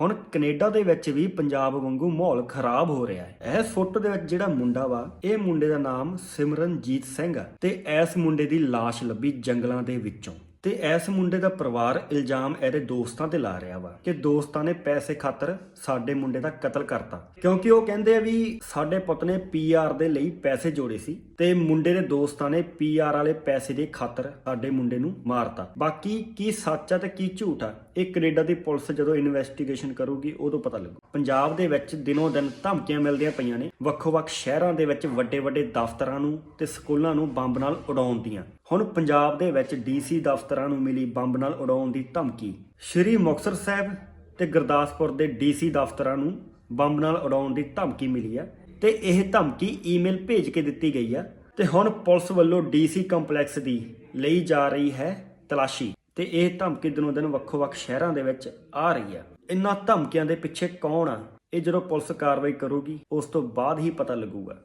ਹੁਣ ਕੈਨੇਡਾ ਦੇ ਵਿੱਚ ਵੀ ਪੰਜਾਬ ਵਾਂਗੂ ਮਾਹੌਲ ਖਰਾਬ ਹੋ ਰਿਹਾ ਹੈ। ਇਸ ਫੋਟੋ ਦੇ ਵਿੱਚ ਜਿਹੜਾ ਮੁੰਡਾ ਵਾ, ਇਹ ਮੁੰਡੇ ਦਾ ਨਾਮ ਸਿਮਰਨਜੀਤ ਸਿੰਘ ਆ ਤੇ ਇਸ ਮੁੰਡੇ ਦੀ ਲਾਸ਼ ਲੱਭੀ ਜੰਗਲਾਂ ਦੇ ਵਿੱਚੋਂ। ਤੇ ਇਸ ਮੁੰਡੇ ਦਾ ਪਰਿਵਾਰ ਇਲਜ਼ਾਮ ਇਹਦੇ ਦੋਸਤਾਂ ਤੇ ਲਾ ਰਿਹਾ ਵਾ ਕਿ ਦੋਸਤਾਂ ਨੇ ਪੈਸੇ ਖਾਤਰ ਸਾਡੇ ਮੁੰਡੇ ਦਾ ਕਤਲ ਕਰਤਾ। ਕਿਉਂਕਿ ਉਹ ਕਹਿੰਦੇ ਆ ਵੀ ਸਾਡੇ ਪੁੱਤ ਨੇ ਪੀਆਰ ਦੇ ਲਈ ਪੈਸੇ ਜੋੜੇ ਸੀ। ਤੇ ਮੁੰਡੇ ਦੇ ਦੋਸਤਾਂ ਨੇ ਪੀਆਰ ਵਾਲੇ ਪੈਸੇ ਦੇ ਖਾਤਰ ਸਾਡੇ ਮੁੰਡੇ ਨੂੰ ਮਾਰਤਾ। ਬਾਕੀ ਕੀ ਸੱਚ ਆ ਤੇ ਕੀ ਝੂਠ ਆ, ਇਹ ਕੈਨੇਡਾ ਦੀ ਪੁਲਿਸ ਜਦੋਂ ਇਨਵੈਸਟੀਗੇਸ਼ਨ ਕਰੂਗੀ, ਉਦੋਂ ਪਤਾ ਲੱਗੂ। ਪੰਜਾਬ ਦੇ ਵਿੱਚ ਦਿਨੋ ਦਿਨ ਧਮਕੀਆਂ ਮਿਲਦੀਆਂ ਪਈਆਂ ਨੇ, ਵੱਖੋ-ਵੱਖ ਸ਼ਹਿਰਾਂ ਦੇ ਵਿੱਚ ਵੱਡੇ-ਵੱਡੇ ਦਫ਼ਤਰਾਂ ਨੂੰ ਤੇ ਸਕੂਲਾਂ ਨੂੰ ਬੰਬ ਨਾਲ ਉਡਾਉਣ ਦੀਆਂ। ਹੁਣ ਪੰਜਾਬ ਦੇ ਵਿੱਚ ਡੀਸੀ ਦਫ਼ਤਰਾਂ ਨੂੰ ਮਿਲੀ ਬੰਬ ਨਾਲ ਉਡਾਉਣ ਦੀ ਧਮਕੀ। ਸ਼੍ਰੀ ਮੁਕਤਸਰ ਸਾਹਿਬ ਤੇ ਗੁਰਦਾਸਪੁਰ ਦੇ ਡੀਸੀ ਦਫ਼ਤਰਾਂ ਨੂੰ ਬੰਬ ਨਾਲ ਉਡਾਉਣ ਦੀ ਧਮਕੀ ਮਿਲੀ ਹੈ ਤੇ ਇਹ ਧਮਕੀ ਈਮੇਲ ਭੇਜ ਕੇ ਦਿੱਤੀ ਗਈ ਆ। ਤੇ ਹੁਣ ਪੁਲਿਸ ਵੱਲੋਂ ਡੀਸੀ ਕੰਪਲੈਕਸ ਦੀ ਲਈ ਜਾ ਰਹੀ ਹੈ ਤਲਾਸ਼ੀ। ਤੇ ਇਹ ਧਮਕੀ ਦਿਨੋਂ ਦਿਨ ਵੱਖੋ-ਵੱਖ ਸ਼ਹਿਰਾਂ ਦੇ ਵਿੱਚ ਆ ਰਹੀ ਆ। ਇਨ੍ਹਾਂ ਧਮਕੀਆਂ ਦੇ ਪਿੱਛੇ ਕੌਣ ਆ? ਇਹ ਜਦੋਂ ਪੁਲਿਸ ਕਾਰਵਾਈ ਕਰੂਗੀ, ਉਸ ਤੋਂ ਬਾਅਦ ਹੀ ਪਤਾ ਲੱਗੂਗਾ।